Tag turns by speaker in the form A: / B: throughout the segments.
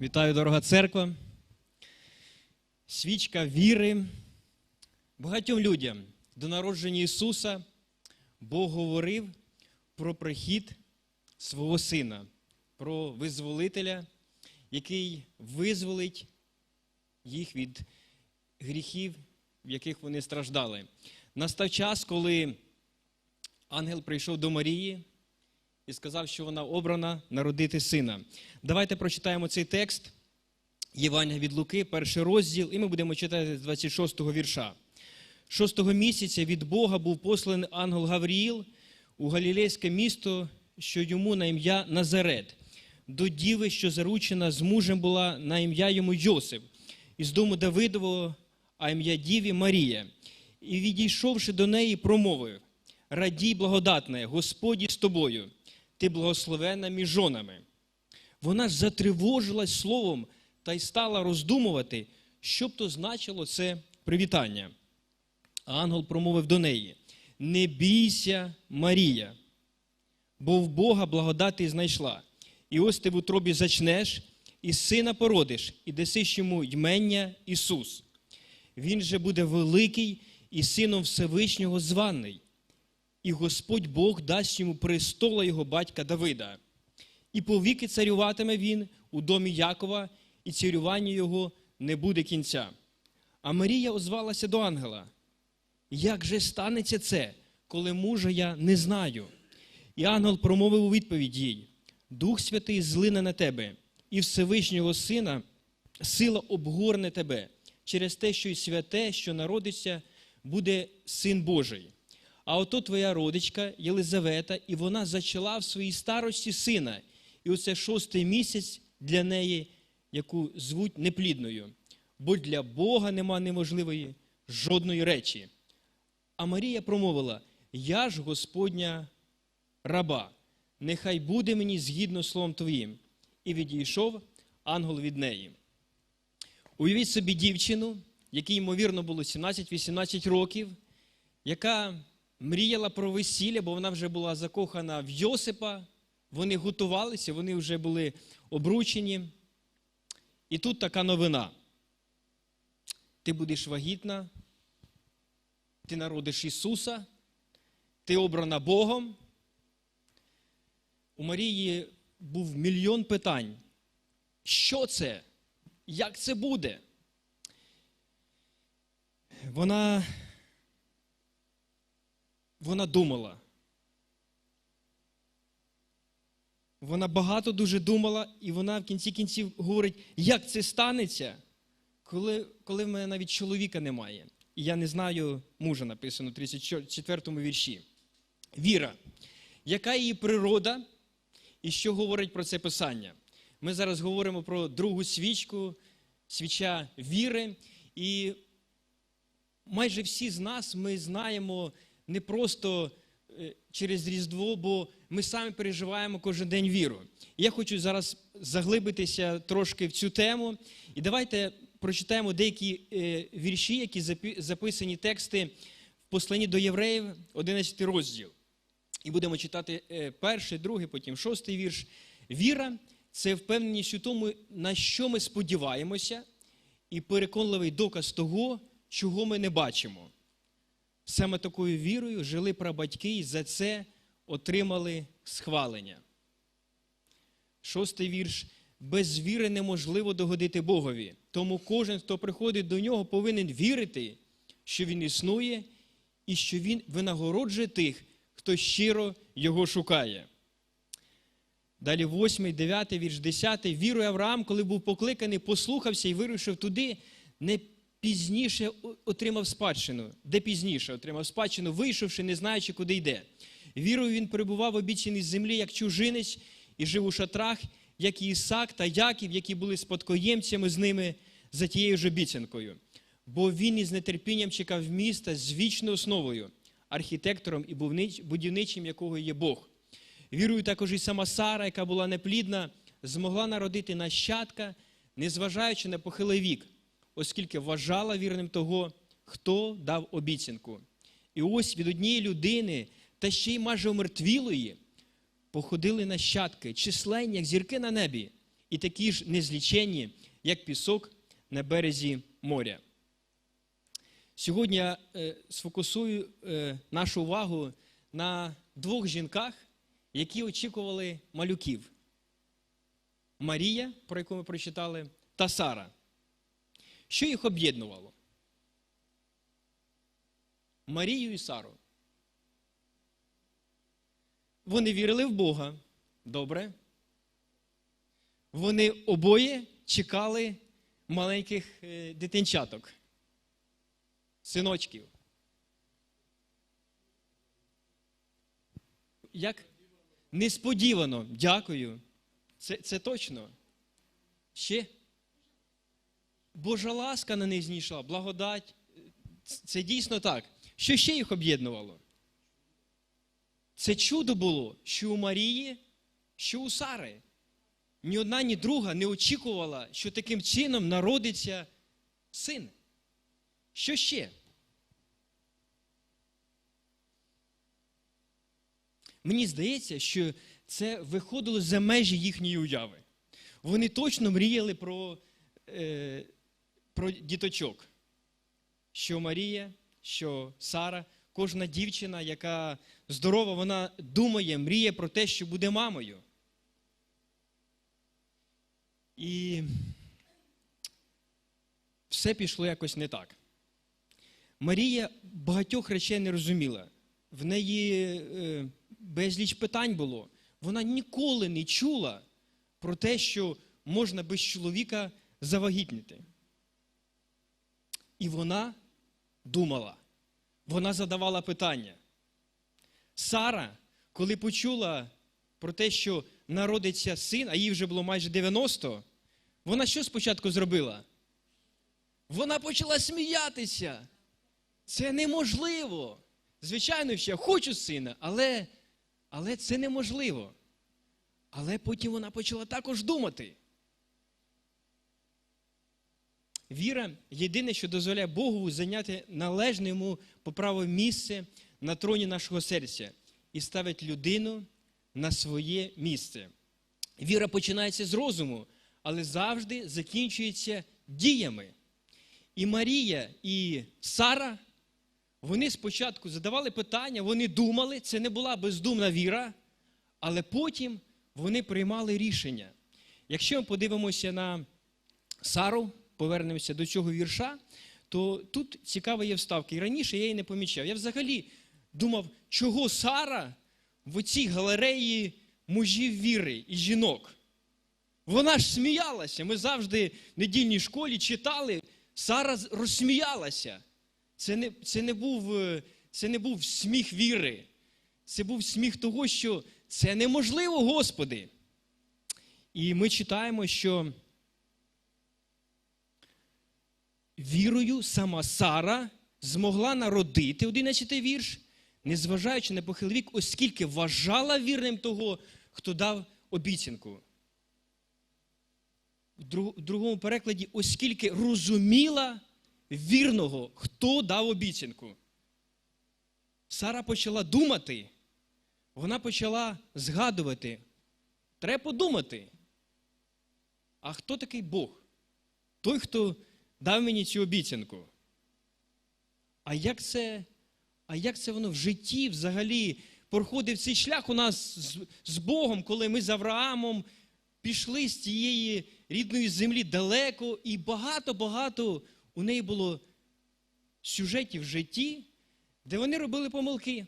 A: Вітаю, дорога церква. Свічка віри. Багатьом людям до народження Ісуса Бог говорив про прихід свого Сина, про визволителя, який визволить їх від гріхів, в яких вони страждали. Настав час, коли ангел прийшов до Марії і сказав, що вона обрана народити сина. Давайте прочитаємо цей текст Євангелія від Луки, перший розділ, і ми будемо читати з 26-го вірша. Шостого місяця від Бога був посланий ангел Гавріїл у Галілейське місто, що йому на ім'я Назарет, до діви, що заручена з мужем була на ім'я йому Йосип, із дому Давидового, а ім'я Діві Марія. І відійшовши до неї, промовив: Радій, благодатне, Господі з тобою, ти благословена між жонами. Вона затривожилась словом та й стала роздумувати, що б то значило це привітання. А ангел промовив до неї: Не бійся, Марія, бо в Бога благодати знайшла. І ось ти в утробі зачнеш, і сина породиш, і дасиш йому ймення Ісус. Він же буде великий і сином Всевишнього званий, і Господь Бог дасть йому престола його батька Давида. І повіки царюватиме він у домі Якова, і царювання його не буде кінця. А Марія озвалася до ангела: Як же станеться це, коли мужа я не знаю? І ангел промовив у відповідь їй: Дух Святий злине на тебе, і Всевишнього Сина сила обгорне тебе через те, що й святе, що народиться, буде син Божий. А ото твоя родичка Єлизавета, і вона зачала в своїй старості сина. І оце шостий місяць для неї, яку звуть неплідною. Бо для Бога нема неможливої жодної речі. А Марія промовила: Я ж Господня раба, нехай буде мені згідно словом Твоїм. І відійшов ангел від неї. Уявіть собі дівчину, якій, ймовірно, було 17-18 років, яка мріяла про весілля, бо вона вже була закохана в Йосипа. Вони готувалися, вони вже були обручені. І тут така новина. Ти будеш вагітна, ти народиш Ісуса, ти обрана Богом. У Марії був мільйон питань. Що це? Як це буде? Вона, вона думала. Вона багато дуже думала, і вона в кінці кінців говорить, як це станеться, коли, коли в мене навіть чоловіка немає. І я не знаю, мужа написано в 34 му вірші. Віра. Яка її природа і що говорить про це писання? Ми зараз говоримо про другу свічку, свіча віри. І майже всі з нас ми знаємо не просто е, через Різдво, бо ми самі переживаємо кожен день віру. Я хочу зараз заглибитися трошки в цю тему. І давайте прочитаємо деякі е, вірші, які записані тексти в посланні до євреїв, 11 розділ. І будемо читати е, перший, другий, потім шостий вірш. Віра це впевненість у тому, на що ми сподіваємося, і переконливий доказ того, чого ми не бачимо. Саме такою вірою жили прабатьки і за це отримали схвалення. Шостий вірш. Без віри неможливо догодити Богові. Тому кожен, хто приходить до нього, повинен вірити, що він існує і що він винагороджує тих, хто щиро його шукає. Далі 8, 9, вірш 10. Вірує Авраам, коли був покликаний, послухався і вирушив туди, не пізніше отримав спадщину. Де пізніше отримав спадщину, вийшовши, не знаючи, куди йде. Вірою він перебував в обіцяній землі як чужинець і жив у шатрах, як і Ісак та Яків, які були спадкоємцями з ними за тією ж обіцянкою. Бо він із нетерпінням чекав міста з вічною основою, архітектором і будівнич- будівничим якого є Бог. Вірую також і сама Сара, яка була неплідна, змогла народити нащадка, незважаючи на похилий вік, оскільки вважала вірним того, хто дав обіцянку. І ось від однієї людини, та ще й майже омертвілої, походили нащадки, численні, як зірки на небі, і такі ж незліченні, як пісок на березі моря. Сьогодні я е, сфокусую е, нашу увагу на двох жінках, які очікували малюків: Марія, про яку ми прочитали, та Сара. Що їх об'єднувало? Марію і Сару. Вони вірили в Бога. Добре. Вони обоє чекали маленьких е, дитинчаток, синочків. Як? Несподівано. Дякую. Це, це точно. Ще? Божа ласка на них знійшла, благодать. Це дійсно так. Що ще їх об'єднувало? Це чудо було, що у Марії, що у Сари. Ні одна, ні друга не очікувала, що таким чином народиться син. Що ще? Мені здається, що це виходило за межі їхньої уяви. Вони точно мріяли про, е, про діточок. Що Марія, що Сара, кожна дівчина, яка здорова, вона думає, мріє про те, що буде мамою. І все пішло якось не так. Марія багатьох речей не розуміла. В неї е, безліч питань було. Вона ніколи не чула про те, що можна без чоловіка завагітніти. І вона думала, вона задавала питання. Сара, коли почула про те, що народиться син, а їй вже було майже 90, вона що спочатку зробила? Вона почала сміятися. Це неможливо. Звичайно, я хочу сина, але, але це неможливо. Але потім вона почала також думати. Віра єдине, що дозволяє Богу зайняти належне йому по праву місце на троні нашого серця і ставить людину на своє місце. Віра починається з розуму, але завжди закінчується діями. І Марія, і Сара, вони спочатку задавали питання, вони думали, це не була бездумна віра, але потім вони приймали рішення. Якщо ми подивимося на Сару, повернемося до цього вірша, то тут цікава є вставка. І раніше я її не помічав. Я взагалі думав, чого Сара в оцій галереї мужів віри і жінок. Вона ж сміялася. Ми завжди в недільній школі читали, Сара розсміялася. Це не, це, не був, е, це не був сміх віри. Це був сміх того, що це неможливо, Господи. І ми читаємо, що вірою сама Сара змогла народити 11 вірш, незважаючи на похилий вік, оскільки вважала вірним того, хто дав обіцянку. В другому перекладі, оскільки розуміла вірного, хто дав обіцянку. Сара почала думати, вона почала згадувати. Треба подумати. А хто такий Бог? Той, хто дав мені цю обіцянку. А як це а як це воно в житті взагалі проходив цей шлях у нас з, з Богом, коли ми з Авраамом пішли з тієї рідної землі далеко, і багато-багато у неї було сюжетів в житті, де вони робили помилки.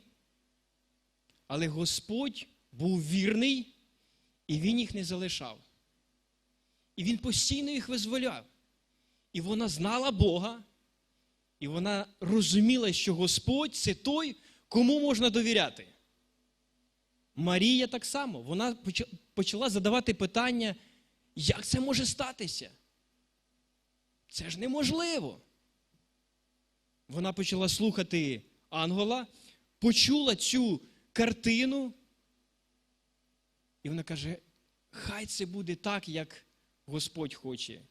A: Але Господь був вірний, і Він їх не залишав. І Він постійно їх визволяв. І вона знала Бога, і вона розуміла, що Господь це той, кому можна довіряти. Марія так само, вона почала задавати питання, як це може статися? Це ж неможливо. Вона почала слухати ангела, почула цю картину, і вона каже: хай це буде так, як Господь хоче.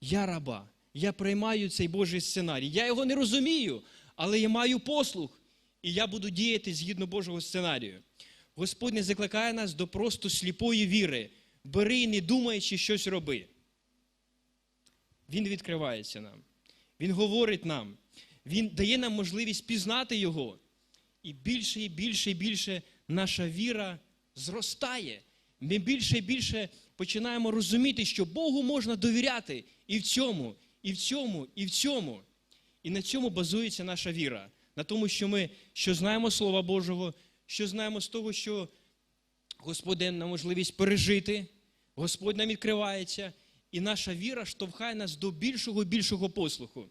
A: Я раба, я приймаю цей Божий сценарій. Я його не розумію, але я маю послух, і я буду діяти згідно Божого сценарію. Господь не закликає нас до просто сліпої віри. бери не думаючи щось роби. Він відкривається нам. Він говорить нам, Він дає нам можливість пізнати Його. І більше і більше і більше наша віра зростає. Ми більше і більше починаємо розуміти, що Богу можна довіряти і в цьому, і в цьому, і в цьому. І на цьому базується наша віра. На тому, що ми що знаємо Слова Божого, що знаємо з того, що Господь дає нам можливість пережити, Господь нам відкривається, і наша віра штовхає нас до більшого і більшого послуху.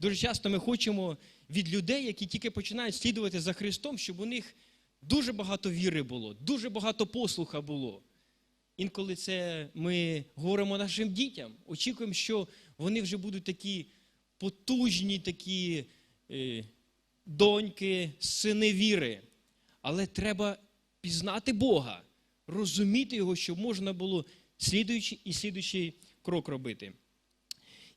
A: Дуже часто ми хочемо від людей, які тільки починають слідувати за Христом, щоб у них дуже багато віри було, дуже багато послуха було. Інколи це ми говоримо нашим дітям, очікуємо, що вони вже будуть такі потужні, такі е, доньки, сини віри. Але треба пізнати Бога, розуміти Його, щоб можна було слідуючий і слідуючий крок робити.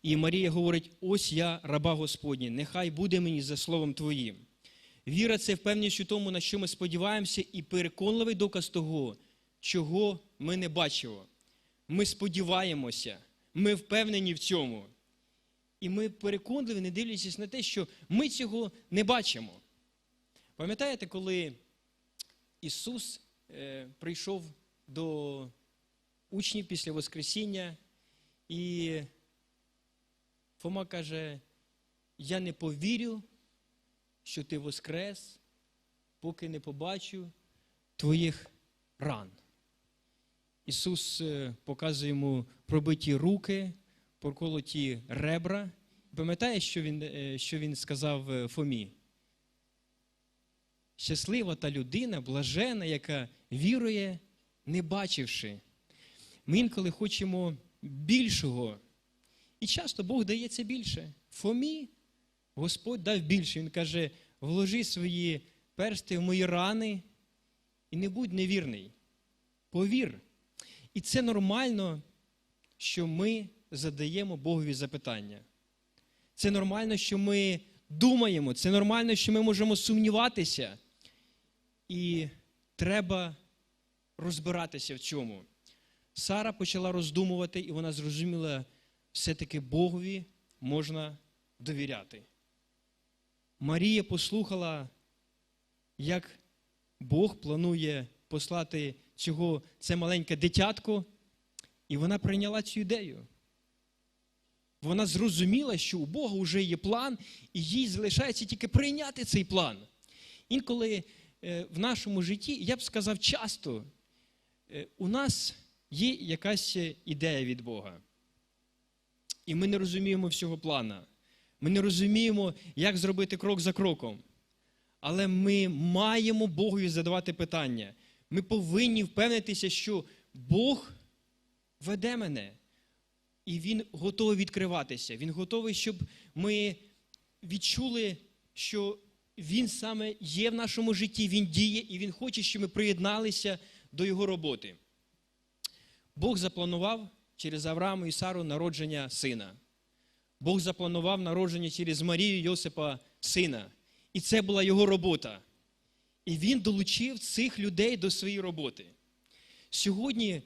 A: І Марія говорить: ось я, раба Господня, нехай буде мені за словом Твоїм. Віра це впевненість у тому, на що ми сподіваємося, і переконливий доказ того, чого ми не бачимо. Ми сподіваємося, ми впевнені в цьому. І ми переконливі, не дивлячись на те, що ми цього не бачимо. Пам'ятаєте, коли Ісус е, прийшов до учнів після Воскресіння, і Фома каже: Я не повірю, що ти воскрес, поки не побачу твоїх ран. Ісус е, показує йому пробиті руки, проколоті ребра. Пам'ятаєш, що він, е, що він сказав е, Фомі? Щаслива та людина, блажена, яка вірує, не бачивши. Ми інколи хочемо більшого. І часто Бог дає це більше. Фомі Господь дав більше. Він каже: вложи свої персти в мої рани і не будь невірний. Повір. І це нормально, що ми задаємо Богові запитання. Це нормально, що ми думаємо, це нормально, що ми можемо сумніватися. І треба розбиратися в цьому. Сара почала роздумувати, і вона зрозуміла, все-таки Богові можна довіряти. Марія послухала, як Бог планує послати цього, це маленьке дитятко, і вона прийняла цю ідею. Вона зрозуміла, що у Бога вже є план, і їй залишається тільки прийняти цей план. Інколи е, в нашому житті, я б сказав часто, е, у нас є якась ідея від Бога. І ми не розуміємо всього плана. Ми не розуміємо, як зробити крок за кроком. Але ми маємо Богові задавати питання. Ми повинні впевнитися, що Бог веде мене. І Він готовий відкриватися. Він готовий, щоб ми відчули, що Він саме є в нашому житті, Він діє, і Він хоче, щоб ми приєдналися до Його роботи. Бог запланував через Аврааму і Сару народження сина. Бог запланував народження через Марію Йосипа сина. І це була його робота. І він долучив цих людей до своєї роботи. Сьогодні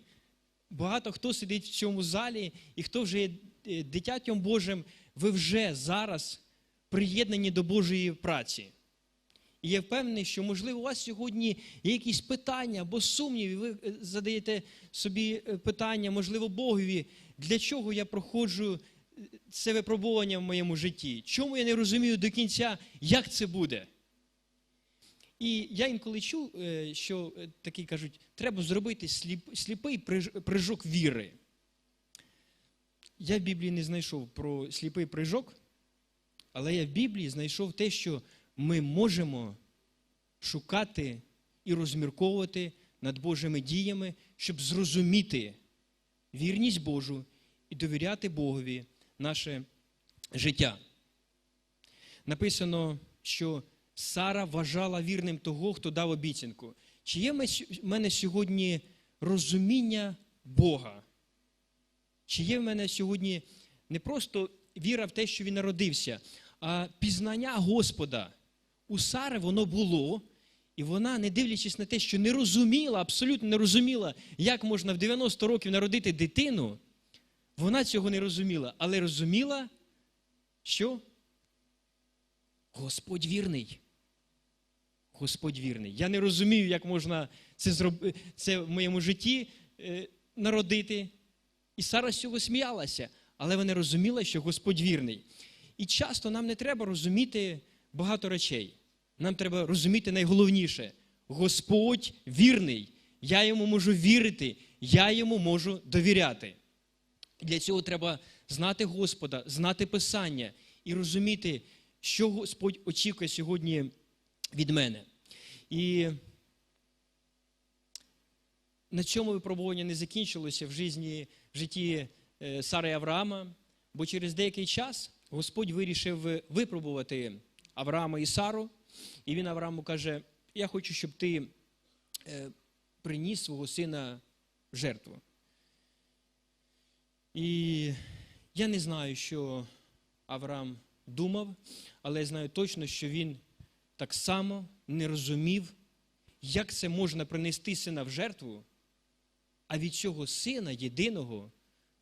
A: багато хто сидить в цьому залі, і хто вже є е, дитятям Божим, ви вже зараз приєднані до Божої праці. І я впевнений, що, можливо, у вас сьогодні є якісь питання або сумніви, ви е, задаєте собі е, питання, можливо, Богові, для чого я проходжу це випробування в моєму житті? Чому я не розумію до кінця, як це буде? І я інколи чув, е, що е, такі кажуть, треба зробити сліп- сліпий приж- прыжок віри. Я в Біблії не знайшов про сліпий прыжок, але я в Біблії знайшов те, що ми можемо шукати і розмірковувати над Божими діями, щоб зрозуміти вірність Божу і довіряти Богові наше життя. Написано, що Сара вважала вірним того, хто дав обіцянку. Чи є в мене сьогодні розуміння Бога? Чи є в мене сьогодні не просто віра в те, що він народився, а пізнання Господа? У Сари воно було, І вона, не дивлячись на те, що не розуміла, абсолютно не розуміла, як можна в 90 років народити дитину, вона цього не розуміла, але розуміла, що Господь вірний. Господь вірний. Я не розумію, як можна це зробити це в моєму житті е, народити. І Сара з цього сміялася, але вона розуміла, що Господь вірний. І часто нам не треба розуміти багато речей. Нам треба розуміти найголовніше: Господь вірний. Я йому можу вірити, я йому можу довіряти. Для цього треба знати Господа, знати Писання і розуміти, що Господь очікує сьогодні від мене. І на цьому випробування не закінчилося в житті, в житті е, Сари Авраама, бо через деякий час Господь вирішив випробувати Авраама і Сару, і він Аврааму каже: Я хочу, щоб ти е, приніс свого сина в жертву. І я не знаю, що Авраам думав, але я знаю точно, що він так само не розумів, як це можна принести сина в жертву, а від цього сина єдиного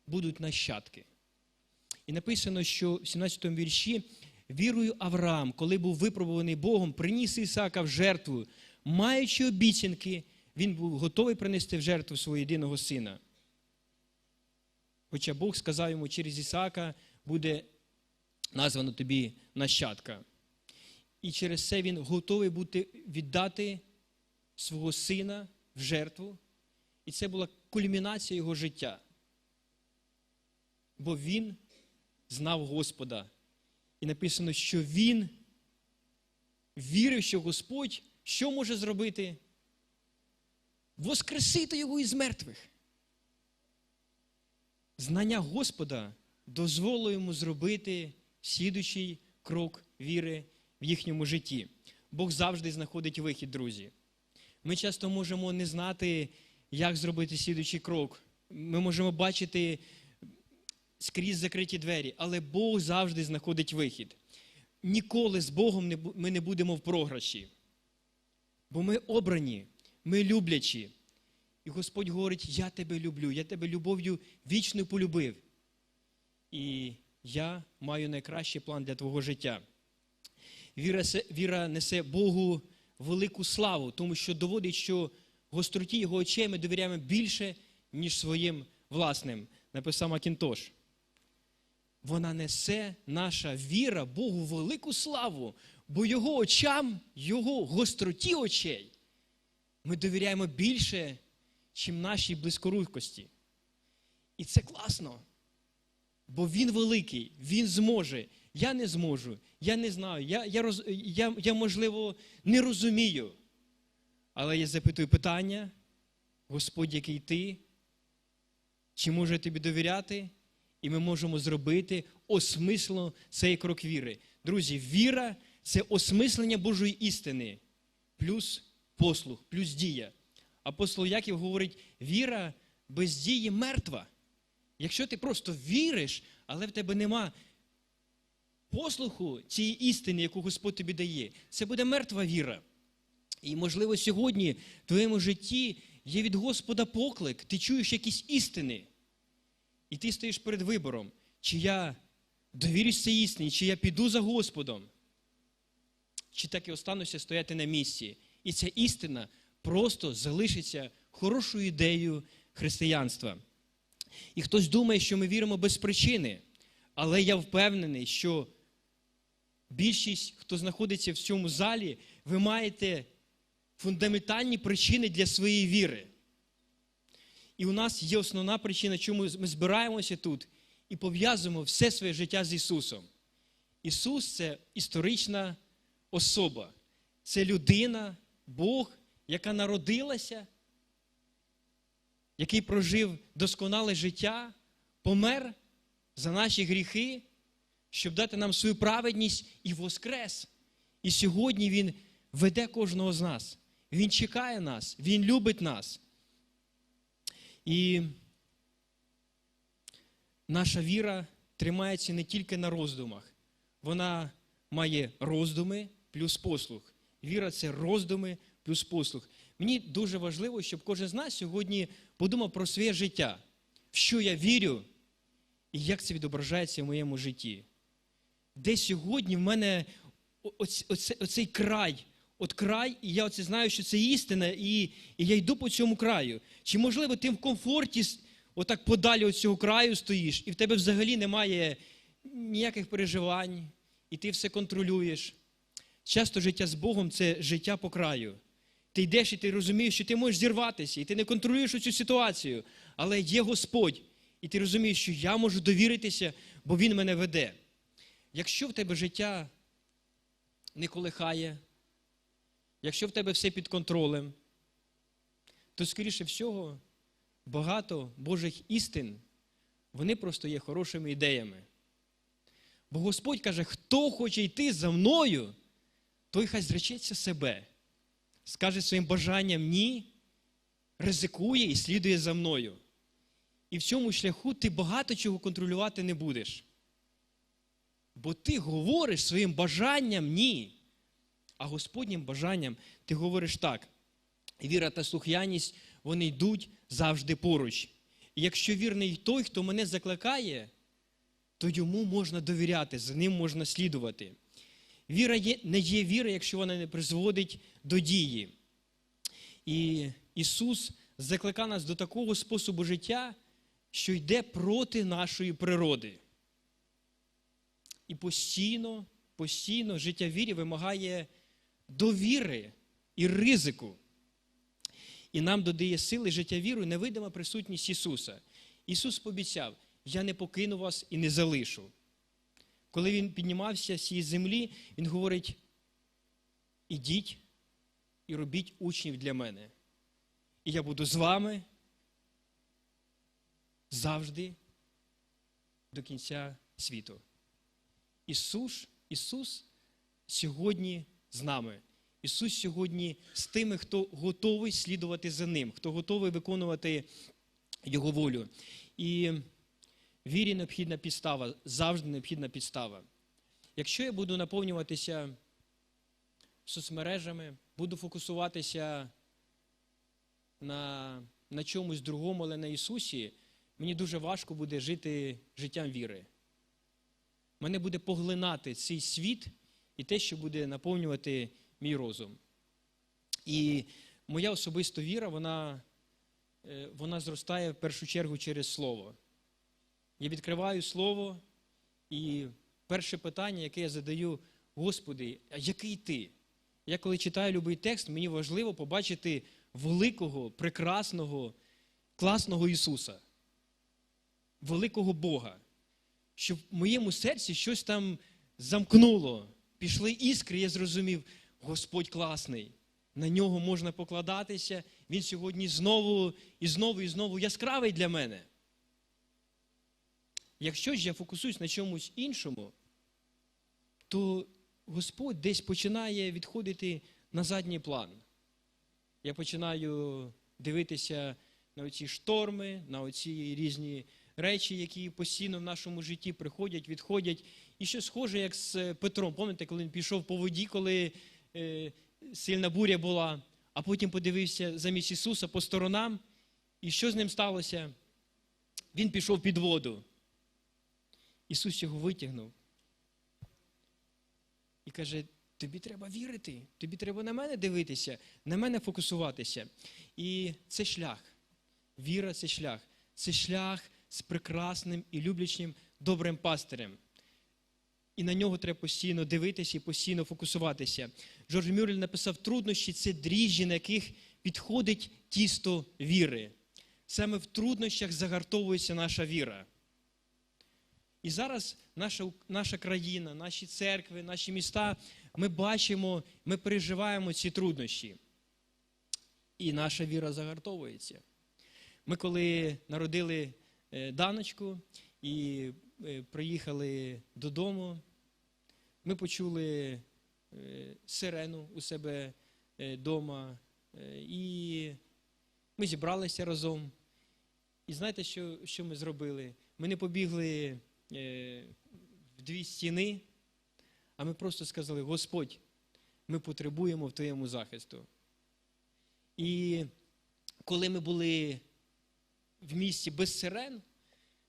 A: будуть нащадки. І написано, що в 17 му вірші вірою Авраам, коли був випробуваний Богом, приніс Ісаака в жертву, маючи обіцянки, він був готовий принести в жертву свого єдиного сина. Хоча Бог сказав йому, через Ісаака буде названо тобі нащадка. І через це він готовий бути віддати свого сина в жертву. І це була кульмінація його життя. Бо він знав Господа. І написано, що він вірив, що Господь що може зробити? Воскресити його із мертвих. Знання Господа дозволило йому зробити слідучий крок віри в їхньому житті. Бог завжди знаходить вихід, друзі. Ми часто можемо не знати, як зробити слідучий крок. Ми можемо бачити скрізь закриті двері, але Бог завжди знаходить вихід. Ніколи з Богом ми не будемо в програші. Бо ми обрані, ми люблячі. І Господь говорить: Я тебе люблю, я тебе любов'ю вічно полюбив. І я маю найкращий план для твого життя. Віра, віра несе Богу велику славу, тому що доводить, що гостроті його очей ми довіряємо більше, ніж своїм власним. Написав Макінтош. Вона несе наша віра Богу велику славу, бо Його очам, Його гостроті очей ми довіряємо більше, чим нашій близькорукості. І це класно. Бо Він великий, Він зможе. Я не зможу, я не знаю, я, я, я, я, можливо, не розумію. Але я запитую питання, Господь, який ти, чи може тобі довіряти? І ми можемо зробити осмислено цей крок віри. Друзі, віра це осмислення Божої істини, плюс послух, плюс дія. Апостол Яків говорить, віра без дії мертва. Якщо ти просто віриш, але в тебе нема послуху цієї істини, яку Господь тобі дає, це буде мертва віра. І, можливо, сьогодні в твоєму житті є від Господа поклик, ти чуєш якісь істини. І ти стоїш перед вибором, чи я довірюсь цій істині, чи я піду за Господом, чи так і остануся стояти на місці. І ця істина просто залишиться хорошою ідеєю християнства. І хтось думає, що ми віримо без причини, але я впевнений, що більшість, хто знаходиться в цьому залі, ви маєте фундаментальні причини для своєї віри. І у нас є основна причина, чому ми збираємося тут і пов'язуємо все своє життя з Ісусом. Ісус це історична особа, це людина, Бог, яка народилася, який прожив досконале життя, помер за наші гріхи, щоб дати нам свою праведність і воскрес. І сьогодні Він веде кожного з нас. Він чекає нас, Він любить нас. І наша віра тримається не тільки на роздумах, вона має роздуми плюс послух. Віра це роздуми плюс послуг. Мені дуже важливо, щоб кожен з нас сьогодні подумав про своє життя, в що я вірю і як це відображається в моєму житті. Де сьогодні в мене оць- оце- оцей край, от край, і я оце знаю, що це істина, і, і я йду по цьому краю. Чи можливо ти в комфорті отак подалі від цього краю стоїш, і в тебе взагалі немає ніяких переживань, і ти все контролюєш. Часто життя з Богом це життя по краю. Ти йдеш і ти розумієш, що ти можеш зірватися, і ти не контролюєш цю ситуацію, але є Господь, і ти розумієш, що я можу довіритися, бо Він мене веде. Якщо в тебе життя не колихає, якщо в тебе все під контролем, то, скоріше всього, багато Божих істин, вони просто є хорошими ідеями. Бо Господь каже, хто хоче йти за мною, той хай зречеться себе, скаже своїм бажанням ні, ризикує і слідує за мною. І в цьому шляху ти багато чого контролювати не будеш. Бо ти говориш своїм бажанням ні. А Господнім бажанням ти говориш так. Віра та слухняність, вони йдуть завжди поруч. І якщо вірний той, хто мене закликає, то йому можна довіряти, за ним можна слідувати. Віра є, не є віра, якщо вона не призводить до дії. І Ісус закликав нас до такого способу життя, що йде проти нашої природи. І постійно, постійно життя вірі вимагає довіри і ризику. І нам додає сили життя віру невидима присутність Ісуса. Ісус пообіцяв, я не покину вас і не залишу. Коли Він піднімався з цієї землі, Він говорить: ідіть і робіть учнів для мене. І я буду з вами завжди до кінця світу. Ісус, Ісус сьогодні з нами. Ісус сьогодні з тими, хто готовий слідувати за Ним, хто готовий виконувати Його волю. І вірі необхідна підстава, завжди необхідна підстава. Якщо я буду наповнюватися соцмережами, буду фокусуватися на, на чомусь другому, але на Ісусі, мені дуже важко буде жити життям віри. Мене буде поглинати цей світ і те, що буде наповнювати мій розум. І моя особиста віра, вона, е, вона зростає в першу чергу через Слово. Я відкриваю Слово, і перше питання, яке я задаю, Господи, а який ти? Я коли читаю будь-який текст, мені важливо побачити великого, прекрасного, класного Ісуса, великого Бога, щоб в моєму серці щось там замкнуло, пішли іскри, я зрозумів, Господь класний. На нього можна покладатися. Він сьогодні знову і знову і знову яскравий для мене. Якщо ж я фокусуюсь на чомусь іншому, то Господь десь починає відходити на задній план. Я починаю дивитися на оці шторми, на оці різні речі, які постійно в нашому житті приходять, відходять. І що схоже, як з Петром. Пам'ятаєте, коли він пішов по воді, коли е, сильна буря була, а потім подивився замість Ісуса по сторонам, і що з ним сталося? Він пішов під воду. Ісус його витягнув. І каже: тобі треба вірити, тобі треба на мене дивитися, на мене фокусуватися. І це шлях. Віра це шлях. Це шлях з прекрасним і люблячим добрим пастирем. І на нього треба постійно дивитися і постійно фокусуватися. Джордж Мюррель написав труднощі це дріжджі, на яких підходить тісто віри. Саме в труднощах загартовується наша віра. І зараз наша, наша країна, наші церкви, наші міста, ми бачимо, ми переживаємо ці труднощі. І наша віра загартовується. Ми, коли народили даночку і е, приїхали додому, ми почули е, сирену у себе вдома, і ми зібралися разом. І знаєте, що, що ми зробили? Ми не побігли е, в дві стіни, а ми просто сказали: Господь, ми потребуємо в Твоєму захисту. І коли ми були в місті без сирен,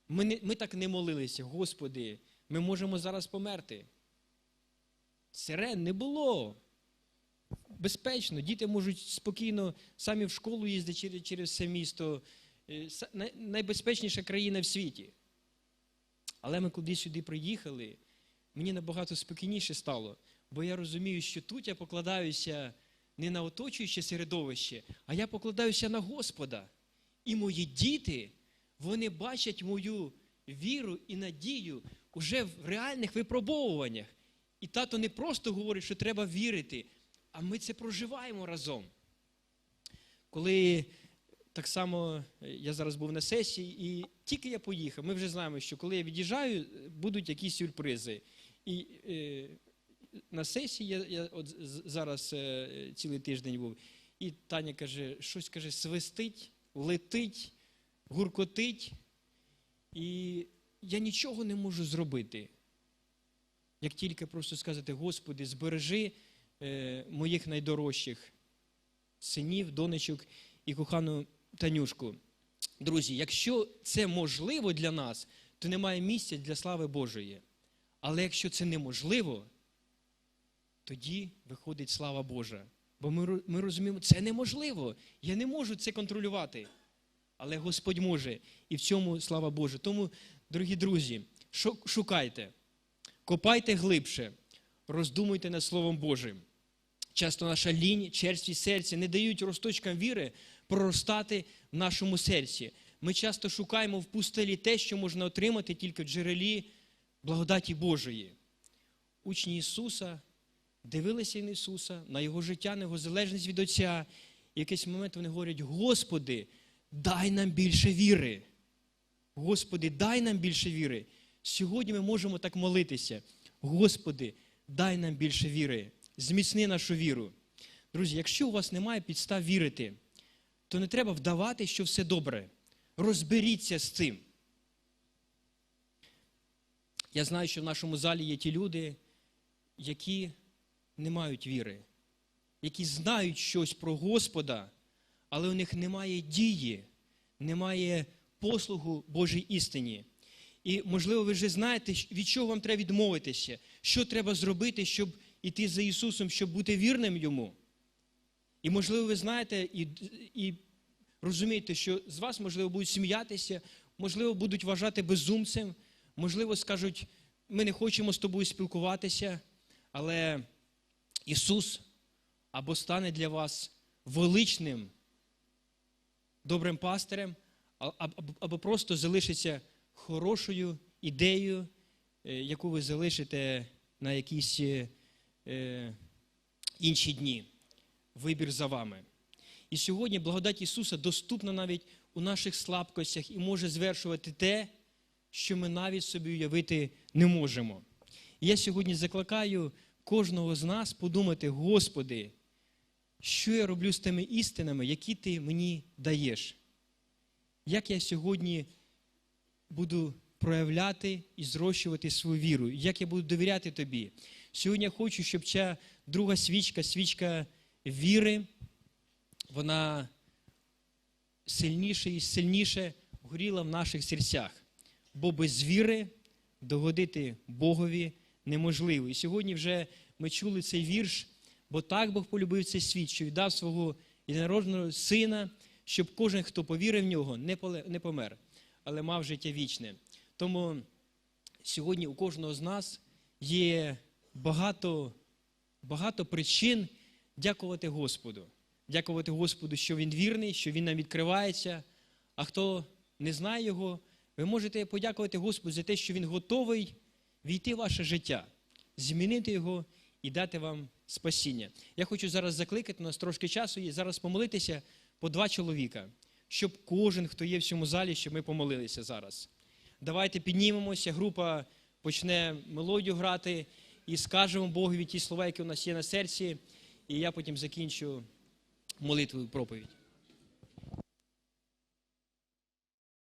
A: ми, не, ми так не молилися, Господи, ми можемо зараз померти. Сирен не було. Безпечно, діти можуть спокійно самі в школу їздити через, все місто. Е, Найбезпечніша країна в світі. Але ми куди сюди приїхали, мені набагато спокійніше стало, бо я розумію, що тут я покладаюся не на оточуюче середовище, а я покладаюся на Господа. І мої діти, вони бачать мою віру і надію уже в реальних випробовуваннях. І тато не просто говорить, що треба вірити, а ми це проживаємо разом. Коли так само е, я зараз був на сесії, і тільки я поїхав, ми вже знаємо, що коли я від'їжджаю, е, будуть якісь сюрпризи. І е, на сесії я, я от зараз е, цілий тиждень був, і Таня каже, щось каже, свистить, летить, гуркотить. І я нічого не можу зробити. Як тільки просто сказати, Господи, збережи е, моїх найдорожчих синів, донечок і кохану Танюшку. Друзі, якщо це можливо для нас, то немає місця для слави Божої. Але якщо це неможливо, тоді виходить слава Божа. Бо ми, ми розуміємо, це неможливо. Я не можу це контролювати. Але Господь може. І в цьому слава Божа. Тому, дорогі друзі, шукайте, копайте глибше, роздумуйте над Словом Божим. Часто наша лінь, черствість серця не дають росточкам віри проростати в нашому серці. Ми часто шукаємо в пустелі те, що можна отримати тільки в джерелі благодаті Божої. Учні Ісуса дивилися на Ісуса, на Його життя, на Його залежність від Отця. І в якийсь момент вони говорять: Господи, дай нам більше віри. Господи, дай нам більше віри. Сьогодні ми можемо так молитися. Господи, дай нам більше віри. Зміцни нашу віру. Друзі, якщо у вас немає підстав вірити, то не треба вдавати, що все добре. Розберіться з цим. Я знаю, що в нашому залі є ті люди, які не мають віри, які знають щось про Господа, але у них немає дії, немає послугу Божій істині. І, можливо, ви вже знаєте, від чого вам треба відмовитися, що треба зробити, щоб іти за Ісусом, щоб бути вірним Йому. І, можливо, ви знаєте і, і розумієте, що з вас, можливо, будуть сміятися, можливо, будуть вважати безумцем, можливо, скажуть, ми не хочемо з тобою спілкуватися, але Ісус або стане для вас величним, добрим пастирем, або, просто залишиться хорошою ідеєю, е, яку ви залишите на якісь е, е, інші дні. Вибір за вами. І сьогодні благодать Ісуса доступна навіть у наших слабкостях і може звершувати те, що ми навіть собі уявити не можемо. І я сьогодні закликаю кожного з нас подумати, Господи, що я роблю з тими істинами, які Ти мені даєш? Як я сьогодні буду проявляти і зрощувати свою віру? Як я буду довіряти Тобі? Сьогодні я хочу, щоб ця друга свічка, свічка віри, вона сильніше і сильніше горіла в наших серцях. Бо без віри догодити Богові неможливо. І сьогодні вже ми чули цей вірш, бо так Бог полюбив цей світ, що віддав свого єдинородного сина, щоб кожен, хто повірив в нього, не помер, але мав життя вічне. Тому сьогодні у кожного з нас є багато, багато причин дякувати Господу. Дякувати Господу, що Він вірний, що Він нам відкривається. А хто не знає Його, ви можете подякувати Господу за те, що Він готовий війти в ваше життя, змінити його і дати вам спасіння. Я хочу зараз закликати, у нас трошки часу є, зараз помолитися по два чоловіка, щоб кожен, хто є в цьому залі, щоб ми помолилися зараз. Давайте піднімемося, група почне мелодію грати і скажемо Богові ті слова, які у нас є на серці, і я потім закінчу молитву і проповідь.